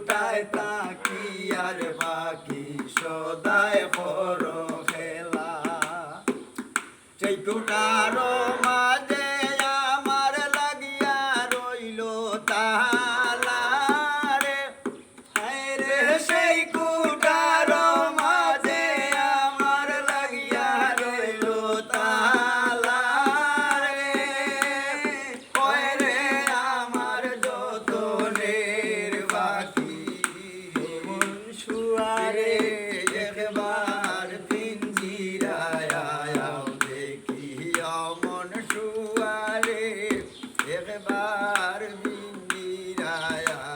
ওটায় তাকি আর বাকি সদায় বড় খেলা। সেই কোটারও মাঝে আমার লাগিয়া রইল তাহা একবার বিন্দিরায়া